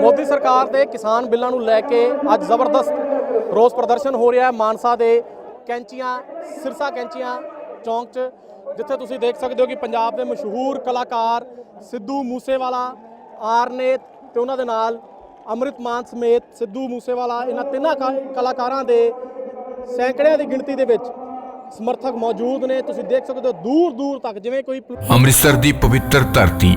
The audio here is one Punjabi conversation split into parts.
ਮੋਦੀ ਸਰਕਾਰ ਦੇ ਕਿਸਾਨ ਬਿੱਲਾਂ ਨੂੰ ਲੈ ਕੇ ਅੱਜ ਜ਼ਬਰਦਸਤ ਰੋਸ ਪ੍ਰਦਰਸ਼ਨ ਹੋ ਰਿਹਾ ਹੈ ਮਾਨਸਾ ਦੇ ਕੈਂਚੀਆਂ, ਸਿਰਸਾ ਕੈਂਚੀਆਂ ਚੌਂਕ 'ਚ, ਜਿੱਥੇ ਤੁਸੀਂ ਦੇਖ ਸਕਦੇ ਹੋ ਕਿ ਪੰਜਾਬ ਦੇ ਮਸ਼ਹੂਰ ਕਲਾਕਾਰ ਸਿੱਧੂ ਮੂਸੇਵਾਲਾ, ਆਰਨੇਤ ਤੇ ਉਹਨਾਂ ਦੇ ਨਾਲ ਅੰਮ੍ਰਿਤ ਮਾਨ ਸਮੇਤ ਸਿੱਧੂ ਮੂਸੇਵਾਲਾ, ਇਹਨਾਂ ਤਿੰਨਾਂ ਕਾ- ਕਲਾਕਾਰਾਂ ਦੇ ਸੈਂਕੜਿਆਂ ਦੀ ਗਿਣਤੀ ਦੇ ਵਿੱਚ ਸਮਰਥਕ ਮੌਜੂਦ ਨੇ। ਤੁਸੀਂ ਦੇਖ ਸਕਦੇ ਹੋ ਦੂਰ ਦੂਰ ਤੱਕ ਜਿਵੇਂ ਕੋਈ ਅੰਮ੍ਰਿਤਸਰ ਦੀ ਪਵਿੱਤਰ ਧਰਤੀ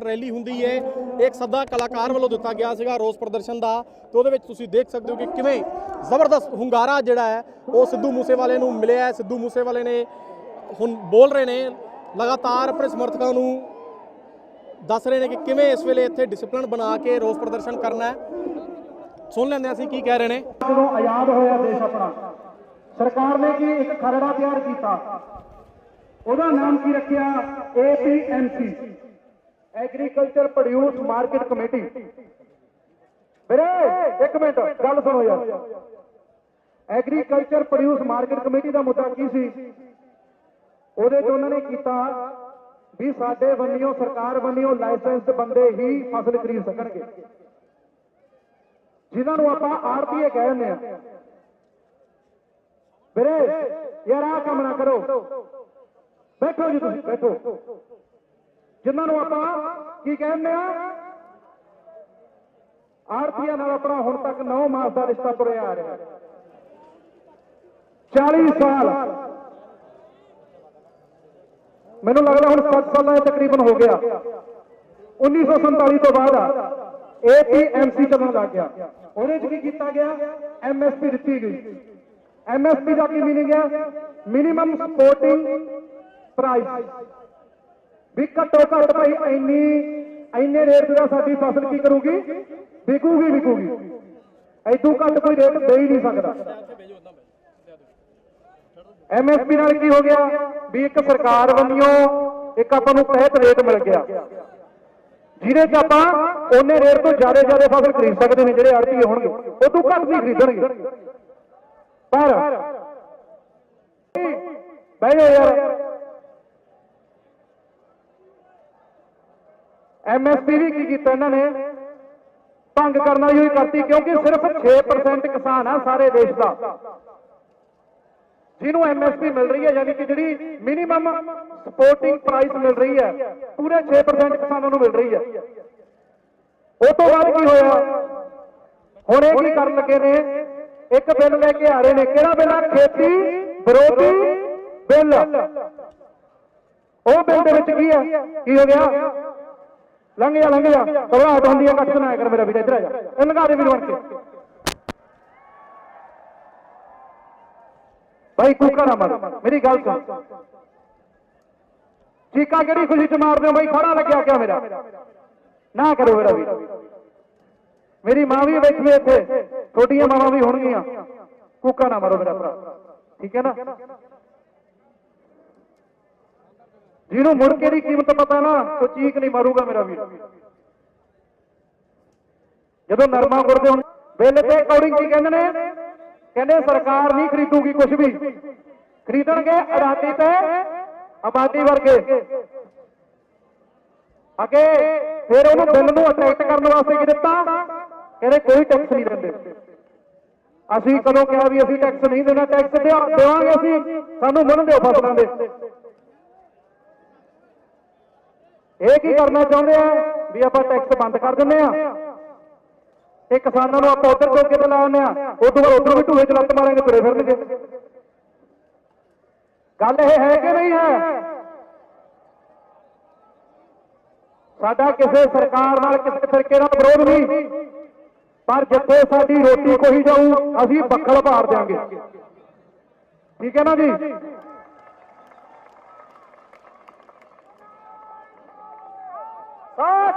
ਪੋਲੀਟੀਕਲ ਰੈਲੀ ਹੁੰਦੀ ਹੈ। ਇੱਕ ਸੱਦਾ ਕਲਾਕਾਰ ਵੱਲੋਂ ਦਿੱਤਾ ਗਿਆ ਸੀਗਾ ਰੋਸ ਪ੍ਰਦਰਸ਼ਨ ਦਾ। ਤੇ ਉਹਦੇ ਵਿੱਚ ਤੁਸੀਂ ਦੇਖ ਸਕਦੇ ਹੋ ਕਿ ਕਿਵੇਂ ਜ਼ਬਰਦਸਤ ਹੁੰਗਾਰਾ ਜਿਹੜਾ ਹੈ, ਉਹ ਸਿੱਧੂ ਮੂਸੇਵਾਲੇ ਨੂੰ ਮਿਲਿਆ ਹੈ। ਸਿੱਧੂ ਮੂਸੇਵਾਲੇ ਨੇ ਹੁਣ ਬੋਲ ਰਹੇ ਨੇ, ਲਗਾਤਾਰ ਆਪਣੇ ਸਮਰਥਕਾਂ ਨੂੰ ਦੱਸ ਰਹੇ ਨੇ ਕਿ ਕਿਵੇਂ ਇਸ ਵੇਲੇ ਇੱਥੇ ਡਿਸਪਲਿਨ ਬਣਾ ਕੇ ਰੋਸ ਪ੍ਰਦਰਸ਼ਨ ਕਰਨਾ ਹੈ। ਸੁਣ ਲੈਂਦੇ ਹਾਂ ਅਸੀਂ ਕੀ ਕਹਿ ਰਹੇ ਨੇ। ਜਦੋਂ ਆਜ਼ਾਦ ਹੋਇਆ ਦੇਸ਼ ਆਪਣਾ, ਸਰਕਾਰ ਨੇ ਕੀ ਇੱਕ ਖਰੜਾ ਤਿਆਰ ਕੀਤਾ? ਉਹਦਾ ਨਾਮ ਕੀ ਰੱਖਿਆ? APMC agriculture produce market committee ਵੀਰੇ ਇੱਕ ਮਿੰਟ ਗੱਲ ਸੁਣੋ ਯਾਰ। ਐਗਰੀਕਲਚਰ ਪ੍ਰੋਡਿਊਸ ਮਾਰਕੀਟ ਕਮੇਟੀ ਦਾ ਮੁੱਦਾ ਕੀ ਸੀ? ਉਹਦੇ 'ਚ ਉਹਨਾਂ ਨੇ ਕੀਤਾ ਵੀ ਸਾਡੇ ਬੰਨਿਓ ਸਰਕਾਰ ਬੰਨਿਓ ਲਾਇਸੈਂਸਡ ਬੰਦੇ ਹੀ ਫਸਲ ਖਰੀਦ ਸਕਣਗੇ। ਜਿਨ੍ਹਾਂ ਨੂੰ ਆਪਾਂ ਆਰਪੀਏ ਕਹਿੰਦੇ ਆ ਵੀਰੇ ਯਾਰ ਆਹ ਕੰਮ ਨਾ ਕਰੋ। ਬੈਠੋ ਜੀ ਤੁਸੀਂ, ਬੈਠੋ। ਜਿਨ੍ਹਾਂ ਨੂੰ ਆਪਾਂ ਕੀ ਕਹਿੰਦੇ ਆ? ਆਰਪੀਏ ਨਾਲ ਆਪਣਾ ਹੁਣ ਤੱਕ 9 ਮਾਸ ਦਾ ਰਿਸ਼ਤਾ ਤੁਰਿਆ ਆ ਰਿਹਾ। 40 ਸਾਲ। ਮੈਨੂੰ ਲੱਗਦਾ ਹੁਣ 7 ਸਾਲਾਂ ਦਾ ਤਕਰੀਬਨ ਹੋ ਗਿਆ। 1947 ਤੋਂ ਬਾਅਦ ਏਪੀਐਮਸੀ ਚੱਲਣ ਲੱਗ ਗਿਆ। ਉਹਦੇ 'ਚ ਕੀ ਕੀਤਾ ਗਿਆ? ਐਮਐਸਪੀ ਦਿੱਤੀ ਗਈ। ਐਮਐਸਪੀ ਦਾ ਕੀ ਮੀਨਿੰਗ ਹੈ ਮਿਨੀਮਮ ਸਪੋਰਟਿੰਗ ਪ੍ਰਾਈਸ ਵੀ ਘੱਟੋ ਘੱਟ ਭਾਈ ਇੰਨੀ, ਇੰਨੇ ਰੇਟ ਦਾ ਸਾਡੀ ਫਸਲ ਕੀ ਕਰੂਗੀ? ਵਿਕੂਗੀ ਵਿਕੂਗੀ। ਐਦੋਂ ਘੱਟ ਕੋਈ ਰੇਟ ਦੇ ਹੀ ਨਹੀਂ ਸਕਦਾ। ਐਮਐਸਪੀ ਨਾਲ ਕੀ ਹੋ ਗਿਆ? ਵੀ ਇੱਕ ਸਰਕਾਰ ਵੱਲੋਂ ਇੱਕ ਆਪਾਂ ਨੂੰ ਤਹਿਤ ਰੇਟ ਮਿਲ ਗਿਆ। ਜਿਹਦੇ 'ਚ ਆਪਾਂ ਉਹਨੇ ਰੇਟ ਤੋਂ ਜ਼ਿਆਦਾ ਜ਼ਿਆਦਾ ਫਸਲ ਖਰੀਦ ਸਕਦੇ ਨੇ, ਜਿਹੜੇ ਆੜਤੀ ਹੋਣਗੇ। ਉਹ ਤੋਂ ਘੱਟ ਨਹੀਂ ਖਰੀਦਣਗੇ। ਪਰ ਬਈ ਯਾਰ। ਐਮਐਸਪੀ ਵੀ ਕੀ ਕੀਤਾ ਇਹਨਾਂ ਨੇ? ਭੰਗ ਕਰਨ ਵਾਲੀ ਹੋਈ ਕਰਤੀ, ਕਿਉਂਕਿ ਸਿਰਫ 6% ਕਿਸਾਨ ਆ ਸਾਰੇ ਦੇਸ਼ ਦਾ। ਜਿਹਨੂੰ ਐਮਐਸਪੀ ਮਿਲ ਰਹੀ ਹੈ, ਯਾਨੀ ਕਿ ਜਿਹੜੀ ਮਿਨੀਮਮ ਸਪੋਰਟਿੰਗ ਪ੍ਰਾਈਸ ਮਿਲ ਰਹੀ ਹੈ, ਪੂਰੇ 6% ਕਿਸਾਨਾਂ ਨੂੰ ਮਿਲ ਰਹੀ ਹੈ। ਉਹ ਤੋਂ ਬਾਅਦ ਕੀ ਹੋਇਆ? ਹੁਣ ਇਹ ਕੀ ਕਰਨ ਲੱਗੇ ਨੇ? ਇੱਕ ਬਿੱਲ ਲੈ ਕੇ ਆ ਰਹੇ ਨੇ। ਕਿਹੜਾ ਬਿੱਲ ਆ? ਖੇਤੀ ਵਿਰੋਧੀ ਬਿੱਲ। ਉਹ ਬਿੱਲ ਦੇ ਵਿੱਚ ਕੀ ਹੈ? ਕੀ ਹੋ ਗਿਆ? ਲੰਘ ਜਾ ਲੰਘ ਜਾ। ਘਬਰਾਹਟ ਹੁੰਦੀ ਹੈ ਕੱਟ ਨਾ ਕਰ ਮੇਰਾ ਵੀਰ, ਇੱਧਰ ਆ ਜਾ। ਇਹ ਲੰਘਾ ਦੇ ਵੀਰ ਬਣ ਕੇ। ਭਾਈ ਕੂਕਾ ਨਾ ਮਾਰ। ਮੇਰੀ ਗੱਲ ਸੁਣ। ਚੀਕਾ ਕਿਹੜੀ ਖੁਸ਼ੀ ਚ ਮਾਰਦੇ ਹੋ ਭਾਈ ਖੜਾ ਲੱਗਿਆ ਕਿਆ ਮੇਰਾ? ਨਾ ਕਰੋ ਮੇਰਾ ਵੀਰ। ਮੇਰੀ ਮਾਂ ਵੀ ਬੈਠੀ ਇੱਥੇ। ਛੋਟੀਆਂ ਮਾਵਾਂ ਵੀ ਹੋਣਗੀਆਂ। ਕੂਕਾ ਨਾ ਮਾਰੋ ਮੇਰਾ ਭਰਾ। ਠੀਕ ਹੈ ਨਾ? ਜਿਹਨੂੰ ਮੁੜ ਕੇ ਦੀ ਕੀਮਤ ਪਤਾ ਨਾ, ਉਹ ਚੀਕ ਨਹੀਂ ਮਾਰੂਗਾ ਮੇਰਾ ਵੀਰ। ਜਦੋਂ ਨਰਮਾ ਗੁਰਦੇ ਹੁਣ ਬਿੱਲ ਤੇ ਅਕੋਰਡਿੰਗ ਕੀ ਕਹਿੰਦੇ ਨੇ? ਕਹਿੰਦੇ ਸਰਕਾਰ ਨਹੀਂ ਖਰੀਦੂਗੀ ਕੁਝ ਵੀ। ਖਰੀਦਣਗੇ ਆਬਾਦੀ ਤੇ, ਆਬਾਦੀ ਵਰਗੇ। ਅੱਗੇ ਫਿਰ ਉਹਨੂੰ ਬਿੱਲ ਨੂੰ ਅਟਰੈਕਟ ਕਰਨ ਵਾਸਤੇ ਕੀ ਦਿੱਤਾ? ਕਹਿੰਦੇ ਕੋਈ ਟੈਕਸ ਨਹੀਂ ਦਿੰਦੇ। ਅਸੀਂ ਕਦੋਂ ਕਿਹਾ ਵੀ ਅਸੀਂ ਟੈਕਸ ਨਹੀਂ ਦੇਣਾ? ਟੈਕਸ ਦੇਵਾਂਗੇ ਅਸੀਂ। ਸਾਨੂੰ ਮੁੱਲ ਦਿਓ ਫਸਲਾਂ ਦੇ। ਇਹ ਕੀ ਕਰਨਾ ਚਾਹੁੰਦੇ ਆ? ਵੀ ਆਪਾਂ ਟੈਕਸ ਬੰਦ ਕਰ ਦਿੰਦੇ ਆ। ਤੇ ਕਿਸਾਨਾਂ ਨੂੰ ਆਪਾਂ ਉਧਰ ਚੌਕੇ ਤੇ ਲਾਉਂਦੇ ਆ। ਉਸ ਤੋਂ ਬਾਅਦ ਉਧਰ ਵੀ ਢੂਹੇ ਚ ਲੱਤ ਮਾਰਾਂਗੇ, ਤੁਰੇ ਫਿਰਨਗੇ। ਗੱਲ ਇਹ ਹੈ ਕਿ ਨਹੀਂ ਹੈ? ਸਾਡਾ ਕਿਸੇ ਸਰਕਾਰ ਨਾਲ ਕਿਸੇ ਫਿਰਕੇ ਨਾਲ ਵਿਰੋਧ ਨਹੀਂ। ਪਰ ਜਿੱਥੇ ਸਾਡੀ ਰੋਟੀ ਕੋਈ ਜਾਊ, ਅਸੀਂ ਬੱਖਲ ਭਾਰ ਦਿਆਂਗੇ। ਠੀਕ ਹੈ ਨਾ ਜੀ ਸਤਿ ਸ੍ਰੀ ਅਕਾਲ ਜਿੰਦਾਬਾਦ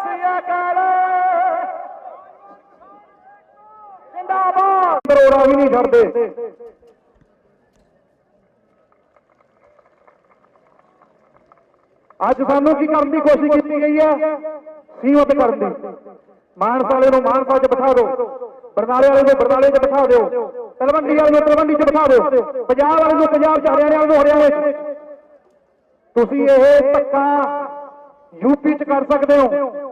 ਕਰੋੜਾ ਵੀ ਨਹੀਂ ਛੱਡਦੇ ਅੱਜ ਸਾਨੂੰ ਕੀ ਕਰਨ ਦੀ ਕੋਸ਼ਿਸ਼ ਕੀਤੀ ਗਈ ਹੈ? ਸੀਮਤ ਕਰਨ ਦੀ। ਮਾਨਸਾ ਵਾਲੇ ਨੂੰ ਮਾਨਸਾ 'ਚ ਬਿਠਾ ਦਿਓ। ਬਰਨਾਲੇ ਵਾਲੇ ਨੂੰ ਬਰਨਾਲੇ 'ਚ ਬਿਠਾ ਦਿਓ। ਤਲਵੰਡੀ ਵਾਲੇ ਨੂੰ ਤਲਵੰਡੀ 'ਚ ਬਿਠਾ ਦਿਓ। ਪੰਜਾਬ ਵਾਲੇ ਨੂੰ ਪੰਜਾਬ 'ਚ, ਹਰਿਆਣੇ ਵਾਲੇ ਨੂੰ ਹਰਿਆਣੇ 'ਚ। ਤੁਸੀਂ ਇਹ ਧੱਕਾ ਯੂਪੀ 'ਚ ਕਰ ਸਕਦੇ ਹੋ।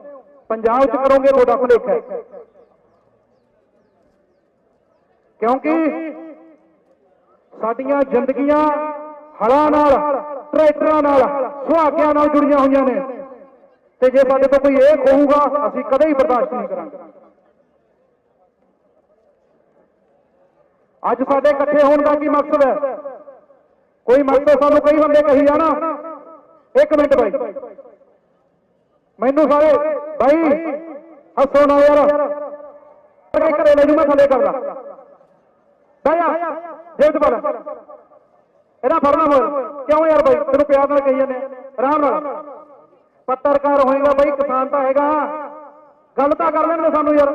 ਪੰਜਾਬ 'ਚ ਕਰੋਗੇ ਤੁਹਾਡਾ ਭੁਲੇਖਾ ਹੈ। ਕਿਉਂਕਿ ਸਾਡੀਆਂ ਜ਼ਿੰਦਗੀਆਂ ਹਲਾਂ ਨਾਲ, ਟਰੈਕਟਰਾਂ ਨਾਲ, ਸੁਹਾਗਿਆਂ ਨਾਲ ਜੁੜੀਆਂ ਹੋਈਆਂ ਨੇ। ਤੇ ਜੇ ਸਾਡੇ ਤੋਂ ਕੋਈ ਇਹ ਕਹੂਗਾ ਅਸੀਂ ਕਦੇ ਹੀ ਬਰਦਾਸ਼ਤ ਨਹੀਂ ਕਰਾਂਗੇ। ਅੱਜ ਸਾਡੇ ਇਕੱਠੇ ਹੋਣ ਦਾ ਕੀ ਮਕਸਦ ਹੈ? ਕੋਈ ਮਕਸਦ ਸਾਨੂੰ ਕਈ ਬੰਦੇ ਕਹੀ ਜਾਣਾ, ਇੱਕ ਮਿੰਟ ਬਾਈ। ਮੈਨੂੰ ਸਾਰੇ ਬਾਈ ਹੱਸੋ ਨਾ ਯਾਰ। ਕਰਕੇ ਘਰੇ ਲੈ ਮੈਂ ਥੱਲੇ ਕਰਦਾ। ਬਹਿ ਜੇਬ ਚ ਪਾ ਇਹਦਾ ਫੜਨਾ ਹੋਇਆ। ਕਿਉਂ ਯਾਰ ਬਾਈ? ਤੈਨੂੰ ਪਿਆਰ ਨਾਲ ਕਹੀ ਜਾਂਦੇ ਆ, ਆਰਾਮ ਨਾਲ। ਪੱਤਰਕਾਰ ਹੋਏਗਾ ਬਾਈ ਕਿਸਾਨ ਤਾਂ ਹੈਗਾ। ਗੱਲ ਤਾਂ ਕਰ ਲੈਣ ਸਾਨੂੰ ਯਾਰ।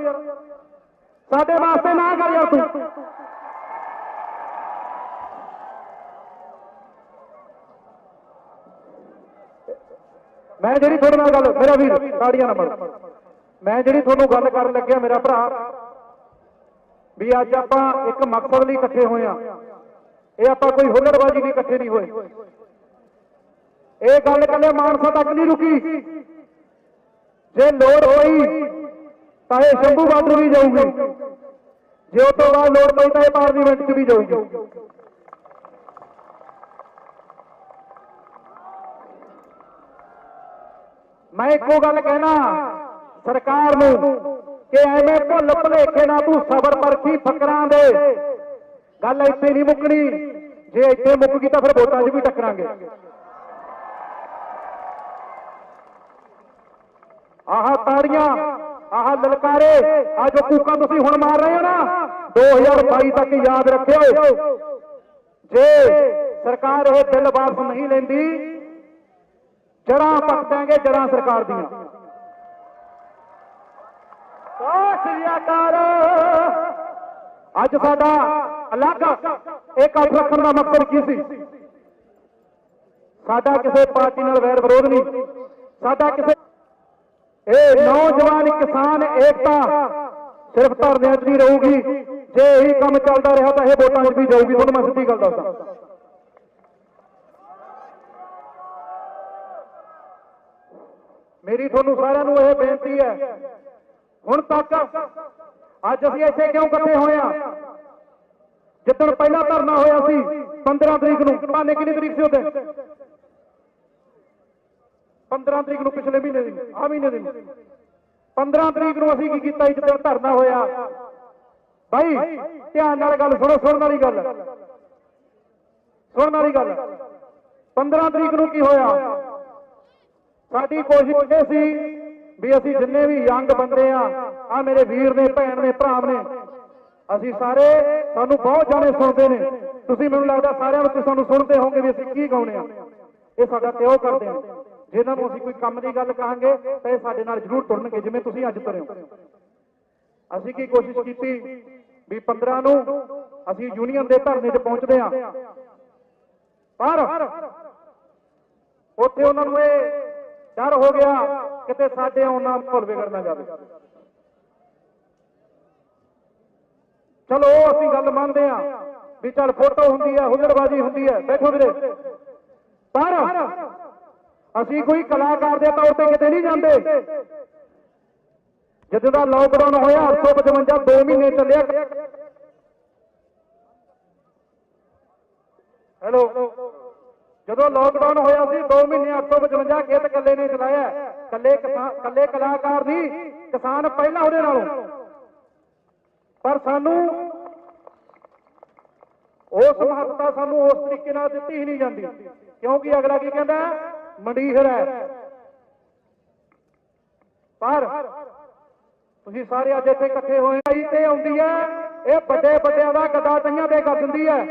ਸਾਡੇ ਵਾਸਤੇ ਨਾ ਕਰ ਯਾਰ ਤੂੰ ਮੈਂ ਜਿਹੜੀ ਤੁਹਾਡੇ ਨਾਲ ਗੱਲ ਮੇਰਾ ਵੀਰ ਤਾੜੀਆਂ ਨਾ ਮਾਰ ਮੈਂ ਜਿਹੜੀ ਤੁਹਾਨੂੰ ਗੱਲ ਕਰਨ ਲੱਗਿਆ, ਮੇਰਾ ਭਰਾ। ਵੀ ਅੱਜ ਆਪਾਂ ਇੱਕ ਮਕਸਦ ਲਈ ਇਕੱਠੇ ਹੋਏ ਆ ਇਹ ਆਪਾਂ ਕੋਈ ਹੁਲੜਬਾਜ਼ੀ ਲਈ ਇਕੱਠੇ ਨਹੀਂ ਹੋਏ। ਇਹ ਗੱਲ ਕੱਲੇ ਮਾਨਸਾ ਤੱਕ ਨਹੀਂ ਰੁਕੀ। ਜੇ ਲੋੜ ਹੋਈ, ਤਾਂ ਇਹ ਸ਼ੰਭੂ ਬਾਰਡਰ ਵੀ ਜਾਊਗੀ। ਜੇ ਉਹ ਤੋਂ ਬਾਅਦ ਲੋੜ ਪਈ ਤਾਂ ਇਹ ਪਾਰਲੀਮੈਂਟ 'ਚ ਵੀ ਜਾਊਗੀ। ਮੈਂ ਇੱਕੋ ਗੱਲ ਕਹਿਣਾ, ਸਰਕਾਰ ਨੂੰ ਕਿ ਐਵੇਂ ਭੁੱਲ ਭੁਲੇਖੇ ਨਾਲ ਤੂੰ ਸਬਰ ਪਰਖੀ ਫਕਰਾਂ ਦੇ। ਗੱਲ ਇੱਥੇ ਨਹੀਂ ਮੁੱਕਣੀ। ਜੇ ਇੱਥੇ ਮੁੱਕ ਗਈ ਤਾਂ ਫਿਰ ਵੋਟਾਂ 'ਚ ਵੀ ਟੱਕਰਾਂਗੇ। ਆਹ ਤਾੜੀਆਂ, ਆਹ ਲਲਕਾਰੇ ਆ ਜੋ ਕੂਕਾਂ ਤੁਸੀਂ ਹੁਣ ਮਾਰ ਰਹੇ ਹੋ ਨਾ 2022 ਤੱਕ ਯਾਦ ਰੱਖਿਓ। ਜੇ ਸਰਕਾਰ ਇਹ ਬਿੱਲ ਵਾਪਸ ਨਹੀਂ ਲੈਂਦੀ ਜੜਾਂ ਪੱਟ ਦਾਂਗੇ ਜੜਾਂ ਸਰਕਾਰ ਦੀਆਂ। ਸਤਿ ਸ੍ਰੀ ਅਕਾਲ। ਅੱਜ ਸਾਡਾ ਅਲੱਗ ਇਹ ਇਕੱਠ ਰੱਖਣ ਦਾ ਮਕਸਦ ਕੀ ਸੀ? ਸਾਡਾ ਕਿਸੇ ਪਾਰਟੀ ਨਾਲ ਵੈਰ ਵਿਰੋਧ ਨਹੀਂ। ਸਾਡਾ ਕਿਸੇ ਇਹ ਨੌਜਵਾਨ ਕਿਸਾਨ ਏਕਤਾ ਸਿਰਫ ਧਰਨਿਆਂ 'ਚ ਨਹੀਂ ਰਹੂਗੀ। ਜੇ ਇਹੀ ਕੰਮ ਚੱਲਦਾ ਰਿਹਾ ਤਾਂ ਇਹ ਵੋਟਾਂ 'ਚ ਵੀ ਜਾਊਗੀ। ਤੁਹਾਨੂੰ ਮੈਂ ਸਿੱਧੀ ਗੱਲ ਦੱਸਦਾ। ਮੇਰੀ ਤੁਹਾਨੂੰ ਸਾਰਿਆਂ ਨੂੰ ਇਹ ਬੇਨਤੀ ਹੈ, ਹੁਣ ਤੱਕ ਅੱਜ ਅਸੀਂ ਇੱਥੇ ਕਿਉਂ ਇਕੱਠੇ ਹੋਏ ਆ ਜਿੱਦਣ ਪਹਿਲਾ ਧਰਨਾ ਹੋਇਆ ਸੀ 15 ਤਰੀਕ ਨੂੰ ਭਾਨੇ ਕਿੰਨੀ ਤਰੀਕ ਸੀ ਉਹਦੇ। 15 ਤਰੀਕ ਨੂੰ ਪਿਛਲੇ ਮਹੀਨੇ ਦੀ ਆ ਮਹੀਨੇ ਦੀ। 15 ਤਰੀਕ ਨੂੰ ਅਸੀਂ ਕੀ ਕੀਤਾ ਜਿੱਦਣ ਧਰਨਾ ਹੋਇਆ? ਭਾਈ ਧਿਆਨ ਨਾਲ ਗੱਲ ਸੁਣੋ, ਸੁਣਨ ਵਾਲੀ ਗੱਲ। ਸੁਣਨ ਵਾਲੀ ਗੱਲ। 15 ਤਰੀਕ ਨੂੰ ਕੀ ਹੋਇਆ? ਸਾਡੀ ਕੋਸ਼ਿਸ਼ ਇਹ ਸੀ ਵੀ ਅਸੀਂ ਜਿੰਨੇ ਵੀ ਯੰਗ ਬੰਦੇ ਆ ਆ ਮੇਰੇ ਵੀਰ ਨੇ, ਭੈਣ ਨੇ, ਭਰਾ ਨੇ, ਅਸੀਂ ਸਾਰੇ ਸਾਨੂੰ ਬਹੁਤ ਜਾਣੇ ਸੁਣਦੇ ਨੇ। ਤੁਸੀਂ ਮੈਨੂੰ ਲੱਗਦਾ ਸਾਰਿਆਂ ਨੂੰ ਸਾਨੂੰ ਸੁਣਦੇ ਹੋਵੋਗੇ ਵੀ ਅਸੀਂ ਕੀ ਗਾਉਣੇ ਆ। ਇਹ ਸਾਡਾ ਕਿਉਂ ਕਰਦੇ ਆ। ਜਿਹਨਾਂ ਨੂੰ ਅਸੀਂ ਕੋਈ ਕੰਮ ਦੀ ਗੱਲ ਕਹਾਂਗੇ, ਤਾਂ ਇਹ ਸਾਡੇ ਨਾਲ ਜ਼ਰੂਰ ਤੁਰਨਗੇ, ਜਿਵੇਂ ਤੁਸੀਂ ਅੱਜ ਤੁਰੇ ਹੋ। ਅਸੀਂ ਕੀ ਕੋਸ਼ਿਸ਼ ਕੀਤੀ ਵੀ 15 ਨੂੰ ਅਸੀਂ ਯੂਨੀਅਨ ਦੇ ਧਰਨੇ 'ਚ ਪਹੁੰਚਦੇ ਆ। ਪਰ ਉੱਥੇ ਉਹਨਾਂ ਨੂੰ ਇਹ ਡਰ ਹੋ ਗਿਆ ਕਿਤੇ ਸਾਡੇ ਆਉਣ ਨਾਲ ਭੁੱਲ ਵਿਗੜ ਨਾ ਜਾਵੇ। ਚਲੋ, ਅਸੀਂ ਗੱਲ ਮੰਨਦੇ ਆ ਵੀ ਚੱਲ ਫੋਟੋ ਹੁੰਦੀ ਹੈ, ਹੁੱਲੜਬਾਜ਼ੀ ਹੁੰਦੀ ਹੈ। ਬੈਠੋ ਵੀਰੇ। ਪਰ ਅਸੀਂ ਕੋਈ ਕਲਾਕਾਰ ਦੇ ਤੌਰ ਤੇ ਕਿਤੇ ਨਹੀਂ ਜਾਂਦੇ। ਜਦੋਂ ਦਾ ਲਾਕਡਾਊਨ ਹੋਇਆ 855 2 ਮਹੀਨੇ ਚੱਲਿਆ। ਹੈਲੋ। ਜਦੋਂ ਲੋਕਡਾਊਨ ਹੋਇਆ ਸੀ 2 ਮਹੀਨੇ 855 ਖੇਤ ਕੱਲੇ ਨੇ ਚਲਾਇਆ। ਕੱਲੇ ਕਿਸਾਨ ਕੱਲੇ ਕਲਾਕਾਰ ਨਹੀਂ, ਕਿਸਾਨ ਪਹਿਲਾਂ ਉਹਦੇ ਨਾਲੋਂ। ਪਰ ਸਾਨੂੰ ਉਸ ਮਹੱਤਤਾ ਸਾਨੂੰ ਉਸ ਤਰੀਕੇ ਨਾਲ ਦਿੱਤੀ ਹੀ ਨਹੀਂ ਜਾਂਦੀ। ਕਿਉਂਕਿ ਅਗਲਾ ਕੀ ਕਹਿੰਦਾ? ਮੰਡੀਰ ਹੈ। ਪਰ ਤੁਸੀਂ ਸਾਰੇ ਅੱਜ ਇੱਥੇ ਇਕੱਠੇ ਹੋਏ ਤੇ ਆਉਂਦੀ ਹੈ, ਇਹ ਵੱਡੇ ਵੱਡਿਆਂ ਦਾ ਗੱਦਾ ਤਈਆਂ ਤੇ ਕਰ ਦਿੰਦੀ ਹੈ।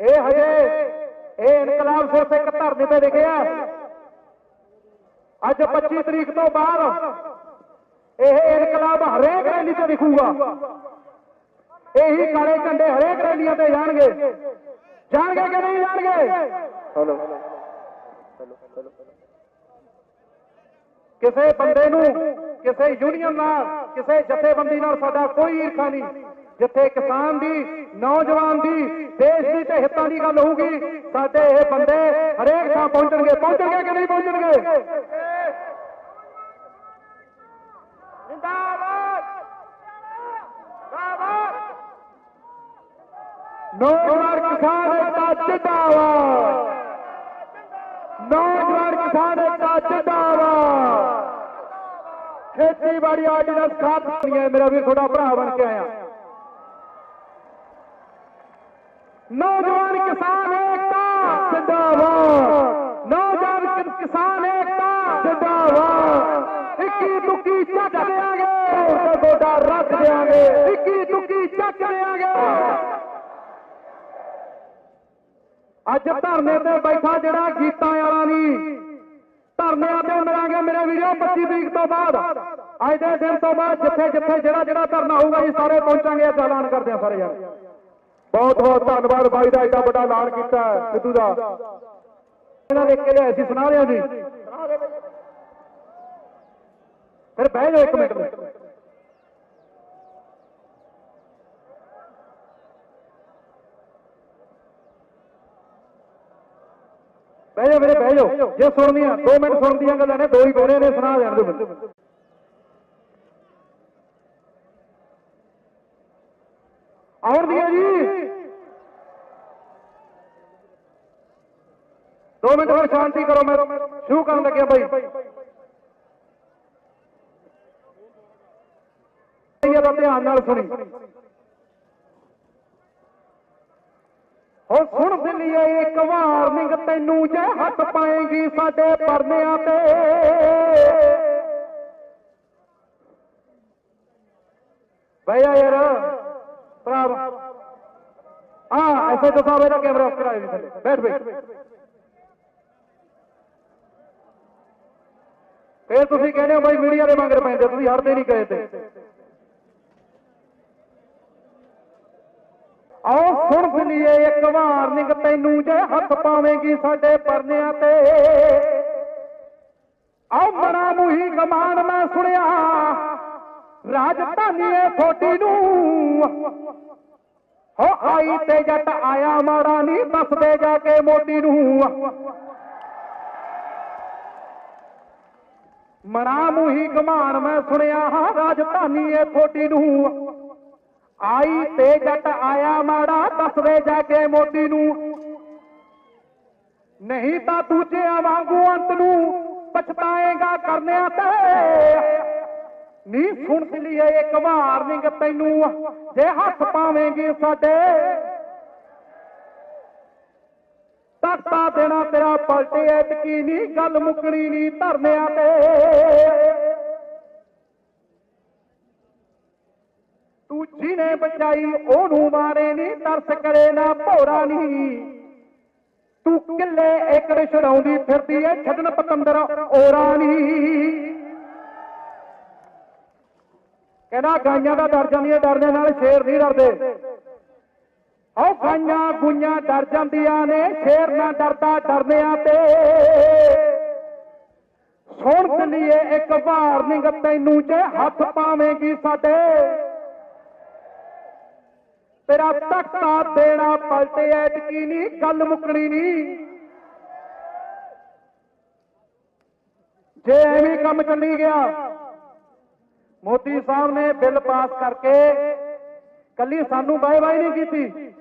ਇਹ ਹਜੇ ਇਹ ਇਨਕਲਾਬ ਸਿਰਫ ਇੱਕ ਧਰਨੇ ਤੇ ਲਿਖਿਆ ਅੱਜ 25 ਤਰੀਕ ਤੋਂ ਬਾਅਦ ਇਹ ਇਨਕਲਾਬ ਹਰੇਕ ਰੈਲੀ ਤੇ ਦਿਖੂਗਾ ਇਹੀ ਕਾਲੇ ਝੰਡੇ ਹਰੇਕ ਰੈਲੀਆਂ ਤੇ ਜਾਣਗੇ। ਜਾਣਗੇ ਕਿ ਨਹੀਂ ਜਾਣਗੇ? ਕਿਸੇ ਬੰਦੇ ਨੂੰ ਕਿਸੇ ਯੂਨੀਅਨ ਨਾਲ ਕਿਸੇ ਜਥੇਬੰਦੀ ਨਾਲ ਸਾਡਾ ਕੋਈ ਈਰਖਾ ਨਹੀਂ। ਜਿੱਥੇ ਕਿਸਾਨ ਦੀ ਨੌਜਵਾਨ ਦੀ ਦੇਸ਼ ਦੀ ਤੇ ਹਿੱਤਾਂ ਦੀ ਗੱਲ ਹੋਊਗੀ ਸਾਡੇ ਇਹ ਬੰਦੇ ਹਰੇਕ ਥਾਂ ਪਹੁੰਚਣਗੇ ਪਹੁੰਚਣਗੇ ਕਿ ਨਹੀਂ ਪਹੁੰਚਣਗੇ ਜਿੰਦਾਬਾਦ ਜਿੰਦਾਬਾਦ ਨੌਜਵਾਨ ਕਿਸਾਨ ਏਕਤਾ ਜਿੰਦਾਬਾਦ ਨੌਜਵਾਨ ਕਿਸਾਨ ਏਕਤਾ ਜਿੰਦਾਬਾਦ ਖੇਤੀਬਾੜੀ ਆਰਡੀਨੈਂਸ ਖਾਤ ਹੈ ਮੇਰਾ ਵੀਰ ਤੁਹਾਡਾ ਭਰਾ ਬਣ ਕੇ ਆਇਆ ਨੌਜਵਾਨ ਕਿਸਾਨ ਏਕਤਾ, ਜਿੰਦਾਬਾਦ। ਨੌਜਵਾਨ ਕਿ- ਕਿਸਾਨ ਏਕਤਾ, ਜਿੰਦਾਬਾਦ। ਇੱਕੀ ਤੁੱਕੀ ਚੱਕ ਦੇਾਂਗੇ ਤੇ ਗੋਡਾ ਰੱਖ ਦੇਾਂਗੇ ਇੱਕੀ ਤੁੱਕੀ ਚੱਕ ਦੇਾਂਗੇ ਅੱਜ ਧਰਨੇ ਤੇ ਬੈਠਾ ਜਿਹੜਾ ਗੀਤਾਂ ਵਾਲਾ ਨਹੀਂ ਧਰਨਿਆਂ ਤੇ ਮਿਲਾਂਗੇ ਮੇਰੇ ਵੀਰੋ 25 ਤਰੀਕ ਤੋਂ ਬਾਅਦ। ਅੱਜ ਦੇ ਦਿਨ ਤੋਂ ਬਾਅਦ ਜਿੱਥੇ ਜਿੱਥੇ ਜਿਹੜਾ ਜਿਹੜਾ ਧਰਨਾ ਹੋਊਗਾ ਜੀ ਸਾਰੇ ਪਹੁੰਚਾਂਗੇ ਅੱਜ ਐਲਾਨ ਕਰਦੇ ਆ ਸਾਰੇ ਯਾਰ ਬਹੁਤ ਬਹੁਤ ਧੰਨਵਾਦ ਬਾਈ ਦਾ ਐਡਾ ਵੱਡਾ ਐਲਾਨ ਕੀਤਾ ਸਿੱਧੂ ਦਾ। ਇਹਨਾਂ ਦੇ ਕੇ ਲਿਆ ਸੀ ਸੁਣਾ ਰਿਹਾ ਜੀ। ਫਿਰ ਬਹਿ ਜਾਓ ਇੱਕ ਮਿੰਟ ਬਹਿ ਜਾਓ ਮੇਰੇ ਬਹਿ ਜਾਓ। ਜੇ ਸੁਣਨੀਆਂ 2 ਮਿੰਟ ਸੁਣਦੀਆਂ ਗੱਲਾਂ ਨੇ, ਦੋ ਹੀ ਕੋਨੇ ਨੇ, ਸੁਣਾ ਦੇਣ ਦਿਓ ਆਉਣ ਦਿਓ ਜੀ। 2 ਮਿੰਟ ਹੋਰ ਸ਼ਾਂਤੀ ਕਰੋ ਮੈਂ ਸ਼ੁਰੂ ਕਰਨ ਲੱਗਿਆ ਬਾਈ। ਇਹ ਦਾ ਧਿਆਨ ਨਾਲ ਸੁਣੀ। ਹੋ ਸੁਣ ਦਿੱਲੀਏ ਇੱਕ ਵਾਰਨਿੰਗ ਤੈਨੂੰ ਜੇ ਹੱਥ ਪਾਏਗੀ ਸਾਡੇ ਪਰਨਿਆਂ ਤੇ। ਭਈਆ ਯਾਰ, ਭਰਾ। ਆ ਐਸੇ ਤਾਂ ਸਾਹਿਬ ਇਹਦਾ ਕੈਮਰਾ ਆਫ ਕਰਾਇਆ ਜੀ ਥੱਲੇ ਬੈਠ ਫੇਰ ਤੁਸੀਂ ਕਹਿੰਦੇ ਹੋ ਬਾਈ ਮੀਡੀਆ ਦੇ ਮੰਗਰ ਪੈਂਦੇ ਤੁਸੀਂ ਹਰਦੇ ਨਹੀਂ ਗਏ ਤੇ। ਆਓ ਸੁਣ ਫਿਲੀਏ ਇੱਕ ਵਾਰਨਿੰਗ ਤੈਨੂੰ ਜੇ ਹੱਥ ਪਾਵੇਂਗੀ ਸਾਡੇ ਪਰਨਿਆਂ ਤੇ। ਆਓ ਮਣਾ ਮੂਹੀ ਕਮਾਨ ਮੈਂ ਸੁਣਿਆ, ਰਾਜਧਾਨੀ ਏ ਥੋੜੀ ਨੂੰ। ਹੋ ਆਈ ਤੇ ਜੱਟ ਆਇਆ ਮਾੜਾ ਨਹੀਂ ਦੱਸਦੇ ਜਾ ਕੇ ਮੋਦੀ ਨੂੰ। ਮਣਾ ਮੂਹੀ ਕਮਾਨ ਮੈਂ ਸੁਣਿਆ, ਹਾਂ ਰਾਜਧਾਨੀ ਏ ਥੋੜੀ ਨੂੰ। ਆਈ ਤੇ ਜੱਟ ਆਇਆ ਮਾੜਾ, ਦੱਸਦੇ ਜਾ ਕੇ ਮੋਦੀ ਨੂੰ। ਨਹੀਂ ਤਾਂ ਦੂਜਿਆਂ ਵਾਂਗੂ ਅੰਤ ਨੂੰ ਪਛਤਾਏਗਾ ਕਰਨਿਆਂ ਤੇ। ਨੀ ਸੁਣ ਲਿਏ ਇੱਕ ਵਾਰਨਿੰਗ ਤੈਨੂੰ, ਜੇ ਹੱਥ ਪਾਵੇਂਗੀ ਸਾਡੇ। ਤਖਤਾ ਦੇਣਾ ਤੇਰਾ ਪਲਟੇ, ਐਤਕੀ ਨਹੀਂ ਗੱਲ ਮੁੱਕਣੀ ਨਹੀਂ ਧਰਨਿਆਂ ਤੇ। ਤੂੰ ਜਿਹਨੇ ਬਚਾਈ, ਉਹਨੂੰ ਮਾਰੇ ਨਹੀਂ ਤਰਸ ਕਰੇ ਨਾ ਭੋਰਾ ਨਹੀਂ ਤੂੰ ਕਿੱਲੇ ਏਕੜ ਛਡਾਉਂਦੀ ਫਿਰਦੀ ਏ, ਛੱਡਣ ਪਤੰਦਰ ਓਰਾ ਨਹੀਂ ਕਹਿੰਦਾ ਗਾਈਆਂ ਦਾ ਡਰ ਜਾਂਦੀਆਂ ਡਰਨੇ ਨਾਲ ਸ਼ੇਰ ਨਹੀਂ ਡਰਦੇ ਉਹ ਗਾਈਆਂ ਗੁਈਆਂ ਡਰ ਜਾਂਦੀਆਂ ਨੇ, ਸ਼ੇਰ ਨਾ ਡਰਦਾ, ਡਰਨਿਆਂ ਤੇ। ਸੁਣ ਚੱਲੀਏ ਇੱਕ ਵਾਰਨਿੰਗ ਤੈਨੂੰ ਜੇ ਹੱਥ ਪਾਵੇਂਗੀ ਸਾਡੇ। ਤੇਰਾ ਤਖਤਾ ਦੇਣਾ ਪਲਟੇ, ਐਤਕੀ ਨਹੀਂ ਗੱਲ ਮੁੱਕਣੀ ਨਹੀਂ ਜੇ ਐਵੇਂ ਕੰਮ ਚੱਲੀ ਗਿਆ, ਮੋਦੀ ਸਾਹਿਬ ਨੇ ਬਿੱਲ ਪਾਸ ਕਰਕੇ ਕੱਲੀ ਸਾਨੂੰ ਬਾਏ ਬਾਏ ਨਹੀਂ ਕੀਤੀ।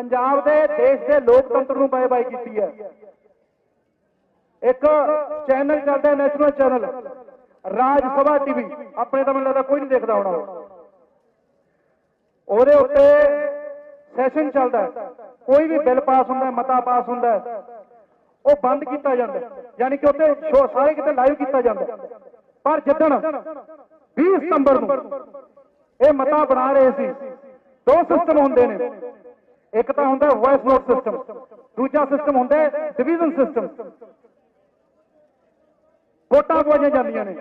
ਪੰਜਾਬ ਦੇ ਦੇਸ਼ ਦੇ ਲੋਕਤੰਤਰ ਨੂੰ ਬਾਏ ਬਾਏ ਕੀਤੀ ਹੈ। ਇੱਕ ਚੈਨਲ ਚੱਲਦਾ national channel, Rajya Sabha TV ਆਪਣੇ ਤਾਂ ਮੈਨੂੰ ਲੱਗਦਾ ਕੋਈ ਨਹੀਂ ਦੇਖਦਾ ਹੋਣਾ ਉਹਦੇ ਉੱਤੇ ਸੈਸ਼ਨ ਚੱਲਦਾ ਕੋਈ ਵੀ ਬਿੱਲ ਪਾਸ ਹੁੰਦਾ ਮਤਾ ਪਾਸ ਹੁੰਦਾ ਉਹ ਬੰਦ ਕੀਤਾ ਜਾਂਦਾ ਯਾਨੀ ਕਿ ਉੱਤੇ ਸ਼ੋ ਸਾਰੇ ਕਿਤੇ ਲਾਈਵ ਕੀਤਾ ਜਾਂਦਾ ਪਰ ਜਿੱਦਣ 20 ਸਤੰਬਰ ਨੂੰ ਇਹ ਮਤਾ ਬਣਾ ਰਹੇ ਸੀ, ਦੋ ਸਿਸਟਮ ਹੁੰਦੇ ਨੇ। ਇੱਕ ਤਾਂ ਹੁੰਦਾ ਵੌਇਸ ਨੋਟ ਸਿਸਟਮ ਦੂਜਾ ਸਿਸਟਮ ਹੁੰਦਾ ਡਿਵੀਜ਼ਨ ਸਿਸਟਮ ਵੋਟਾਂ ਪਵਾਈਆਂ ਜਾਂਦੀਆਂ ਨੇ।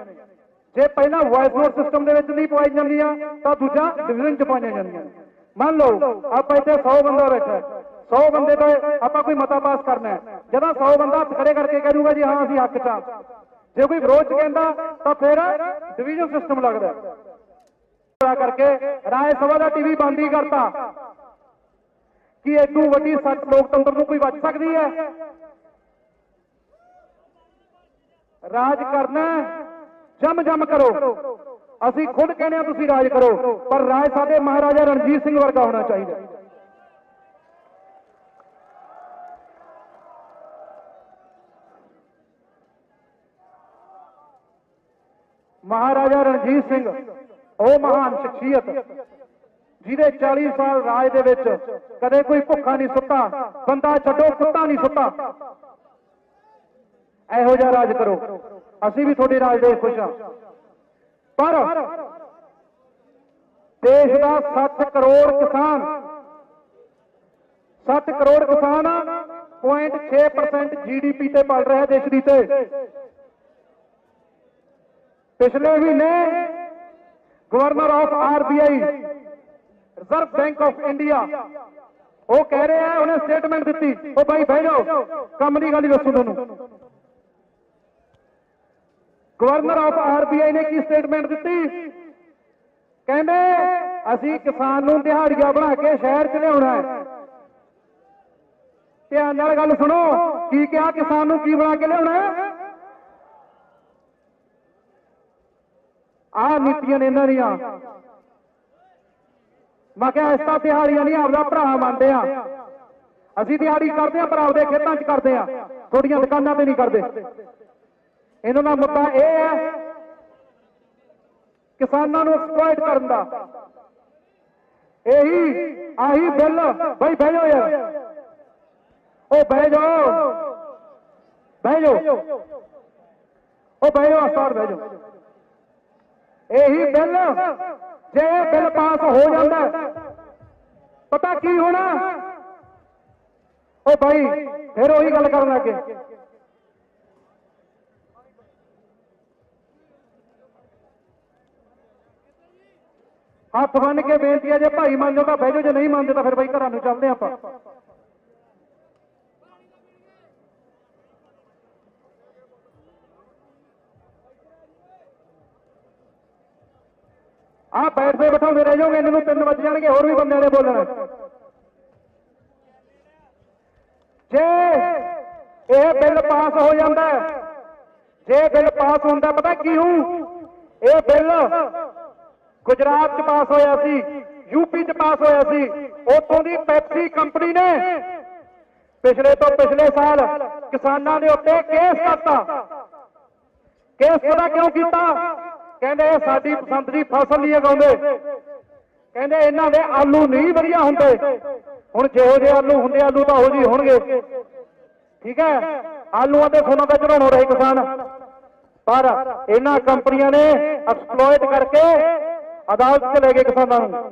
ਜੇ ਪਹਿਲਾਂ ਵੌਇਸ ਨੋਟ ਸਿਸਟਮ ਦੇ ਵਿੱਚ ਨਹੀਂ ਪਵਾਈ ਜਾਂਦੀਆਂ, ਤਾਂ ਦੂਜਾ ਡਿਵੀਜ਼ਨ ਚ ਪਾਈਆਂ ਜਾਂਦੀਆਂ। ਮੰਨ ਲਓ, ਆਪਾਂ ਇੱਥੇ 100 ਬੰਦਾ ਬੈਠਾ ਹੈ। 100 ਬੰਦੇ ਤੋਂ ਆਪਾਂ ਕੋਈ ਮਤਾ ਪਾਸ ਕਰਨਾ ਹੈ। ਜਦੋਂ 100 ਬੰਦਾ ਹੱਥ ਖੜੇ ਕਰਕੇ ਕਹਿ ਦੂਗਾ ਜੀ, ਹਾਂ, ਅਸੀਂ ਹੱਕ ਚ ਜੇ ਕੋਈ ਵਿਰੋਧ ਚ ਕਹਿੰਦਾ, ਤਾਂ ਫਿਰ ਡਿਵੀਜ਼ਨ ਸਿਸਟਮ ਲੱਗਦਾ ਕਰਕੇ ਰਾਏ ਸਭਾ ਦਾ ਟੀਵੀ ਬੰਦ ਹੀ ਕਰਤਾ। ਕਿ ਏਦੂ ਵੱਡੀ ਸੱਚ ਲੋਕਤੰਤਰ ਨੂੰ ਕੋਈ ਬਚ ਸਕਦੀ ਹੈ? ਰਾਜ ਕਰਨਾ ਜਮ ਜਮ ਕਰੋ। ਅਸੀਂ ਖੁਦ ਕਹਿੰਦੇ ਆ ਤੁਸੀਂ ਰਾਜ ਕਰੋ, ਪਰ ਰਾਜ ਸਾਡੇ ਮਹਾਰਾਜਾ ਰਣਜੀਤ ਸਿੰਘ ਵਰਗਾ ਹੋਣਾ ਚਾਹੀਦਾ ਮਹਾਰਾਜਾ ਰਣਜੀਤ ਸਿੰਘ, ਉਹ ਮਹਾਨ ਸ਼ਖਸੀਅਤ ਜਿਹਦੇ 40 ਸਾਲ ਰਾਜ ਦੇ ਵਿੱਚ ਕਦੇ ਕੋਈ ਭੁੱਖਾ ਨਹੀਂ ਸੁੱਤਾ, ਬੰਦਾ ਛੱਡੋ, ਕੁੱਤਾ ਨਹੀਂ ਸੁੱਤਾ। ਇਹੋ ਜਿਹਾ ਰਾਜ ਕਰੋ। ਅਸੀਂ ਵੀ ਤੁਹਾਡੇ ਰਾਜ ਦੇ ਖੁਸ਼ ਹਾਂ। ਪਰ ਦੇਸ਼ ਦਾ 60 ਕਰੋੜ ਕਿਸਾਨ 60 ਕਰੋੜ ਕਿਸਾਨ 0.6% ਜੀਡੀਪੀ ਤੇ ਪਲ ਰਿਹਾ ਦੇਸ਼ ਦੀ ਤੇ। ਪਿਛਲੇ ਮਹੀਨੇ governor of RBI reserve bank of India ਉਹ ਕਹਿ ਰਿਹਾ ਉਹਨੇ ਸਟੇਟਮੈਂਟ ਦਿੱਤੀ। ਉਹ ਭਾਈ ਬਹਿ ਜਾਓ। ਕੰਮ ਦੀ ਗੱਲ ਹੀ ਦੱਸੂ ਤੁਹਾਨੂੰ। ਗਵਰਨਰ ਆਫ ਆਰਬੀਆਈ ਨੇ ਕੀ ਸਟੇਟਮੈਂਟ ਦਿੱਤੀ? ਕਹਿੰਦੇ, ਅਸੀਂ ਕਿਸਾਨ ਨੂੰ ਦਿਹਾੜੀਆ ਬਣਾ ਕੇ ਸ਼ਹਿਰ 'ਚ ਲਿਆਉਣਾ ਹੈ। ਧਿਆਨ ਨਾਲ ਗੱਲ ਸੁਣੋ, ਕੀ ਕਿਹਾ ਕਿਸਾਨ ਨੂੰ, ਕੀ ਬਣਾ ਕੇ ਲਿਆਉਣਾ ਹੈ? ਆਹ ਨੀਤੀਆਂ ਨੇ ਇਹਨਾਂ ਦੀਆਂ। ਮੈਂ ਕਿਹਾ ਇਸ ਤਾਂ ਦਿਹਾੜੀਆਂ ਨਹੀਂ, ਆਪਦਾ ਭਰਾ ਮੰਨਦੇ ਆ। ਅਸੀਂ ਦਿਹਾੜੀ ਕਰਦੇ ਆ, ਪਰ ਆਪਦੇ ਖੇਤਾਂ 'ਚ ਕਰਦੇ ਆ। ਥੋੜੀਆਂ ਦੁਕਾਨਾਂ ਤੇ ਨਹੀਂ ਕਰਦੇ। ਇਹਨਾਂ ਦਾ ਮੁੱਦਾ ਇਹ ਹੈ, ਕਿਸਾਨਾਂ ਨੂੰ ਐਕਸਪਲੋਇਟ ਕਰਨ ਦਾ। ਇਹੀ, ਆਹੀ ਬਿੱਲ ਬਈ ਬਹਿ ਜਾਓ ਯਾਰ। ਉਹ ਬਹਿ ਜਾਓ। ਬਹਿ ਜਾਓ। ਉਹ ਬਹਿ ਜਾਓ ਆਸਾਰ ਬਹਿ ਜਾਓ। ਇਹੀ ਬਿੱਲ ਜੇ ਇਹ ਬਿੱਲ ਪਾਸ ਹੋ ਜਾਂਦਾ ਪਤਾ ਕੀ ਹੋਣਾ? ਉਹ ਭਾਈ ਫਿਰ ਉਹੀ ਗੱਲ ਕਰਨ ਲੱਗੇ ਹੱਥ ਬੰਨ ਕੇ ਬੇਨਤੀ ਹੈ, ਜੇ ਭਾਈ ਮੰਨ ਲਓ ਤਾਂ ਬਹਿ ਜਾਓ, ਜੇ ਨਹੀਂ ਮੰਨਦੇ ਤਾਂ ਫਿਰ ਭਾਈ ਘਰਾਂ ਨੂੰ ਚੱਲਦੇ ਆਪਾਂ। ਆ ਬੈਠਦੇ ਬਿਠਾਉਂਦੇ ਰਹਿ ਜਾਓਗੇ, ਇਹਨਾਂ ਨੂੰ ਤਿੰਨ ਵੱਜ ਜਾਣਗੇ, ਹੋਰ ਵੀ ਬੰਦਿਆਂ ਨੇ ਬੋਲਣਾ। ਜੇ ਇਹ ਬਿੱਲ ਪਾਸ ਹੋ ਜਾਂਦਾ, ਜੇ ਬਿੱਲ ਪਾਸ ਹੁੰਦਾ, ਪਤਾ ਕੀ ਹੂੰ? ਇਹ ਬਿੱਲ ਗੁਜਰਾਤ 'ਚ ਪਾਸ ਹੋਇਆ ਸੀ ਯੂਪੀ 'ਚ ਪਾਸ ਹੋਇਆ ਸੀ, ਉੱਥੋਂ ਦੀ ਪੈਪਸੀ ਕੰਪਨੀ ਨੇ ਪਿਛਲੇ ਤੋਂ ਪਿਛਲੇ ਸਾਲ ਕਿਸਾਨਾਂ ਦੇ ਉੱਤੇ ਕੇਸ ਕਰਤਾ। ਕੇਸ ਪਤਾ ਕਿਉਂ ਕੀਤਾ? ਕਹਿੰਦੇ ਸਾਡੀ ਪਸੰਦ ਦੀ ਫਸਲ ਨਹੀਂ ਉਗਾਉਂਦੇ। ਕਹਿੰਦੇ ਇਹਨਾਂ ਦੇ ਆਲੂ ਨਹੀਂ ਵਧੀਆ ਹੁੰਦੇ। ਹੁਣ ਜਿਹੋ ਜਿਹੇ ਆਲੂ ਹੁੰਦੇ, ਆਲੂ ਤਾਂ ਉਹੋ ਜਿਹੇ ਹੋਣਗੇ। ਠੀਕ ਹੈ? ਆਲੂਆਂ ਤੇ ਸੋਨਾ ਦਾ ਚੜਾਉਣ ਰਹੇ ਕਿਸਾਨ। ਪਰ ਇਹਨਾਂ ਕੰਪਨੀਆਂ ਨੇ ਐਕਸਪਲੋਇਟ ਕਰਕੇ ਅਦਾਲਤ 'ਚ ਲੈ ਗਏ ਕਿਸਾਨਾਂ ਨੂੰ।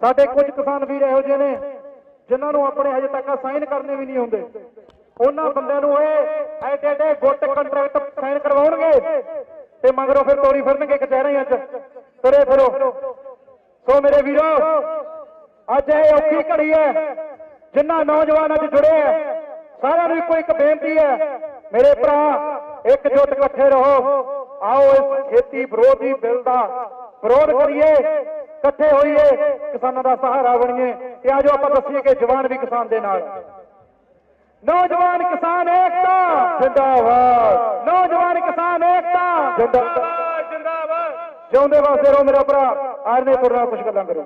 ਸਾਡੇ ਕੁਝ ਕਿਸਾਨ ਵੀਰ ਇਹੋ ਜਿਹੇ ਨੇ, ਜਿਨ੍ਹਾਂ ਨੂੰ ਆਪਣੇ ਹਜੇ ਤੱਕ ਸਾਈਨ ਕਰਨੇ ਵੀ ਨਹੀਂ ਹੁੰਦੇ। ਉਹਨਾਂ ਬੰਦਿਆਂ ਨੂੰ ਇਹ ਐਡੇ ਐਡੇ ਗੁੱਟ ਕੰਟਰੈਕਟ ਸਾਈਨ ਕਰਵਾਉਣਗੇ। ਤੇ ਮਗਰੋਂ ਫਿਰ ਤੋਰੀ ਫਿਰਨਗੇ ਕਚਹਿਰੀਆਂ 'ਚ। ਤੁਰੇ ਫਿਰੋ। ਸੋ ਮੇਰੇ ਵੀਰੋ, ਅੱਜ ਇਹ ਔਖੀ ਘੜੀ ਹੈ, ਜਿੰਨਾ ਨੌਜਵਾਨ ਅੱਜ ਜੁੜੇ ਹੈ, ਸਾਰਿਆਂ ਨੂੰ ਇੱਕੋ ਇੱਕ ਬੇਨਤੀ ਹੈ, ਮੇਰੇ ਭਰਾ, ਇਕਜੁੱਟ ਇਕੱਠੇ ਰਹੋ। ਆਓ ਇਸ ਖੇਤੀ ਵਿਰੋਧੀ ਬਿੱਲ ਦਾ ਵਿਰੋਧ ਕਰੀਏ, ਇਕੱਠੇ ਹੋਈਏ, ਕਿਸਾਨਾਂ ਦਾ ਸਹਾਰਾ ਬਣੀਏ, ਤੇ ਆਜੋ ਆਪਾਂ ਦੱਸੀਏ ਕਿ ਜਵਾਨ ਵੀ ਕਿਸਾਨ ਦੇ ਨਾਲ। ਨੌਜਵਾਨ ਕਿਸਾਨ ਏਕਤਾ। ਜਿੰਦਾਬਾਦ। ਨੌਜਵਾਨ ਕਿਸਾਨ ਏਕਤਾ। ਜਿੰਦਾਬਾਦ। ਜਿੰਦਾਬਾਦ ਜਿਉਂਦੇ ਵਾਸਤੇ ਰਹੋ ਮੇਰਾ ਭਰਾ। ਆਜ ਨੇ ਤੁਹਾਡੇ ਨਾਲ ਕੁਝ ਗੱਲਾਂ ਕਰੋ।